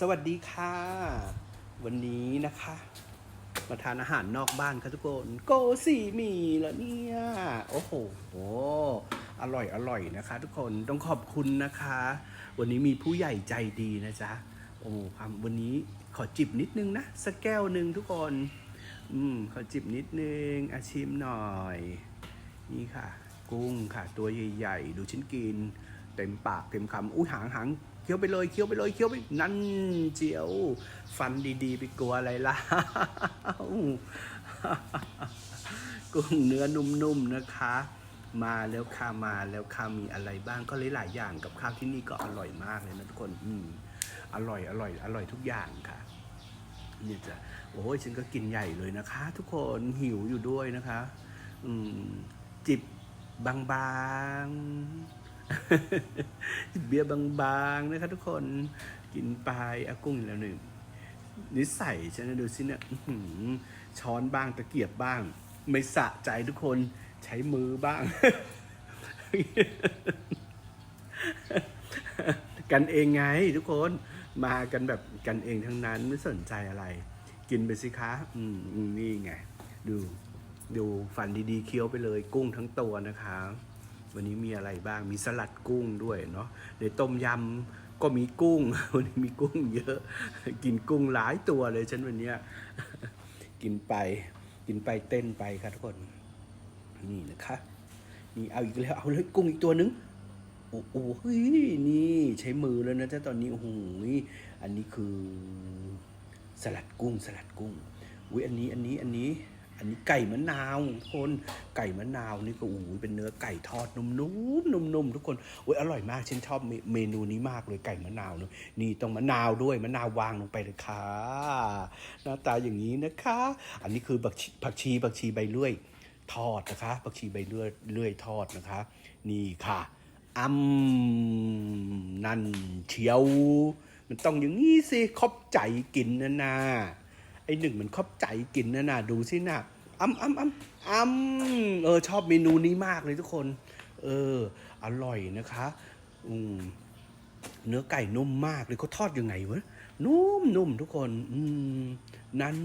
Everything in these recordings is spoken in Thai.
สวัสดีค่ะ วันนี้นะคะ มาทานอาหารนอกบ้านครับทุกคน โกสีมีเหรอเนี่ย โอ้โหอร่อยอร่อยนะคะ ทุกคนต้องขอบคุณนะคะ วันนี้มีผู้ใหญ่ใจดีนะจ๊ะโอ้ความวันนี้ขอจิบนิดนึงนะสักแก้วหนึ่งทุกคน อืมขอจิบนิดนึงอาชิมหน่อย นี่ค่ะ กุ้งค่ะ ตัวใหญ่ๆดูชิ้นกิน เต็มปากเต็มคำอุ้ยหางหาง เคี้ยวไปเลยเคี้ยวไปเลยเคี้ยวไปนั่นเจียว ฟันดีๆ ไปกลัวอะไรล่ะกุ้งเนื้อนุ่มๆนะคะ มาแล้วค่ะมาแล้วค่ะมีอะไรบ้างก็หลายๆอย่างกับข้าวที่นี่ก็อร่อยมากเลยนะทุกคนอืมอร่อยอร่อยอร่อยทุกอย่างค่ะนี่จะโอ้ยฉันก็กินใหญ่เลยนะคะ ทุกคนหิวอยู่ด้วยนะคะ อืมจิบบางๆ เบียร์บางๆนะคะทุกคนกินไปอากุ้งอีกแล้วหนึ่งนิสัยฉันนะดูสิเนี่ยช้อนบ้างตะเกียบบ้าง ไม่สะใจทุกคนใช้มือบ้าง กันเองไงทุกคนมากันแบบกันเองทั้งนั้นไม่สนใจอะไร กินไปสิคะอืมนี่ไง ดู ดูฟันดีๆเคี้ยวไปเลย กุ้งทั้งตัวนะคะ วันนี้มีอะไรบ้างมีสลัดกุ้งด้วยเนาะในต้มยำก็มีกุ้ง วันนี้มีกุ้งเยอะ กินกุ้งหลายตัวเลยฉันวันเนี้ยกินไป กินไปเต้นไปค่ะทุกคนนี่นะคะนี่เอาอีกแล้วเอาเลยกุ้งอีกตัวนึงโอ้โหเฮ้ยนี่ใช้มือแล้วนะจ๊ะตอนนี้โอ้โหอันนี้คือสลัดกุ้งสลัดกุ้งอุ้ยอันนี้อันนี้อันนี้ อันนี้ไก่มะนาวทุกคนไก่มะนาวนี่ก็โอ้โหเป็นเนื้อไก่ทอดนุ่มๆนุ่มๆทุกคนโอ้ยอร่อยมากฉันชอบเมเมนูนี้มากเลยไก่มะนาวเนอะนี่ต้องมะนาวด้วยมะนาววางลงไปเลยค่ะหน้าตาอย่างนี้นะคะ อันนี้คือผักชีผักชีผักชีใบเลื่อยทอดนะคะผักชีใบเลื่อยเลื่อยทอดนะคะ นี่ค่ะอืมนั่นเชียว มันต้องอย่างนี้สิครอบใจกินนะนา ไอหนึ่งมันครอบใจกินนะนาดูสินะอ้ำอ้ำอ้ำอ้ำเออชอบเมนูนี้มากเลยทุกคน เออ อร่อยนะคะ อืมเนื้อไก่นุ่มมากเลยเขาทอดยังไงวะนุ่มนุ่มทุกคน อืมนั่น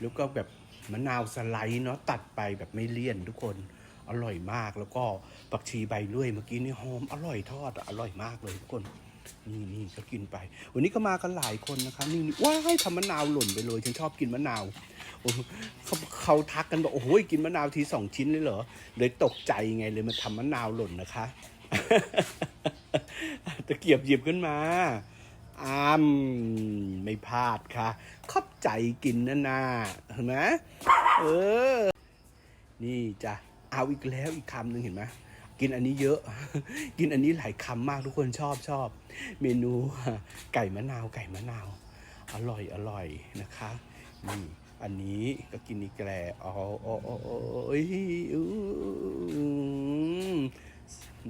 แล้วก็แบบมะนาวสไลด์เนาะตัดไปแบบไม่เลี่ยนทุกคนอร่อยมากแล้วก็ผักชีใบเลื่อยเมื่อกี้นี่หอมอร่อยทอดอร่อยมากเลยทุกคน นี่นี่ก็กินไป วันนี้ก็มากันหลายคนนะคะนี่นี่ว้ายทำมะนาวหล่นไปเลยฉันชอบกินมะนาวเขาเขาทักกันบอกโอ้โหกินมะนาวทีสองชิ้นเลยเหรอเลยตกใจไงเลยมาทำมะนาวหล่นนะคะตะเกียบหยิบขึ้นมาอ้ามไม่พลาดค่ะขอบใจกินนะนาเห็นไหมเออ นี่จ้ะเอาอีกแล้วอีกคำหนึ่งเห็นไหม กินอันนี้เยอะ กินอันนี้หลายคำมากทุกคนชอบชอบ เมนูไก่มะนาวไก่มะนาว อร่อยอร่อยนะคะนี่อันนี้ก็กินอีกแกลอ๋ออ๋ออ๋ออ๋อเอ้ยอู้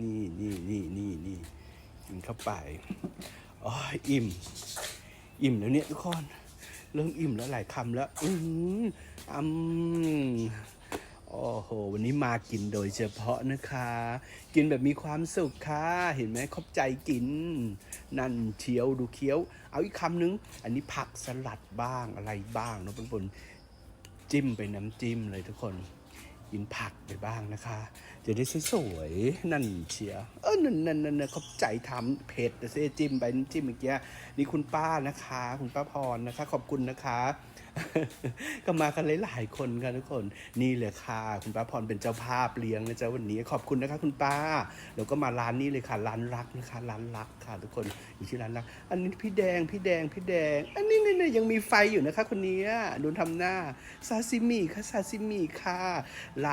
นี่นี่นี่นี่นี่กินเข้าไปอ๋ออิ่ม อิ่มแล้วเนี่ยทุกคน เริ่มอิ่มแล้วหลายคำแล้ว อืมอืม โอ้โห วันนี้มากินโดยเฉพาะนะคะ กินแบบมีความสุขค่ะ เห็นไหมขอบใจกิน นั่นเชียวดูเคี้ยว เอาอีกคำนึง อันนี้ผักสลัดบ้างอะไรบ้างเนาะเป็นคนจิ้มไปน้ำจิ้มเลยทุกคน กินผักไปบ้างนะคะ จะได้สวยๆนั่นเชียร์เออนั่นนั่นนั่นขอบใจทำเผ็ดแต่เซจิ้มไปน้ำจิ้มเมื่อกี้นี่คุณป้านะคะ คุณป้าพรนะคะ ขอบคุณนะคะก็มากันหลายๆคนค่ะทุกคน นี่เลยค่ะ คุณป้าพรเป็นเจ้าภาพเลี้ยงนะจ๊ะวันนี้ขอบคุณนะคะ คุณป้า แล้วก็มาร้านนี้เลยค่ะ ร้านรักนะคะ ร้านรักค่ะ ทุกคนอยู่ที่ร้านรัก อันนี้พี่แดงพี่แดงพี่แดง อันนี้เนี่ยยังมีไฟอยู่นะคะคนนี้ดูทำหน้าซาซิมิค่ะซาซิมิค่ะร้าน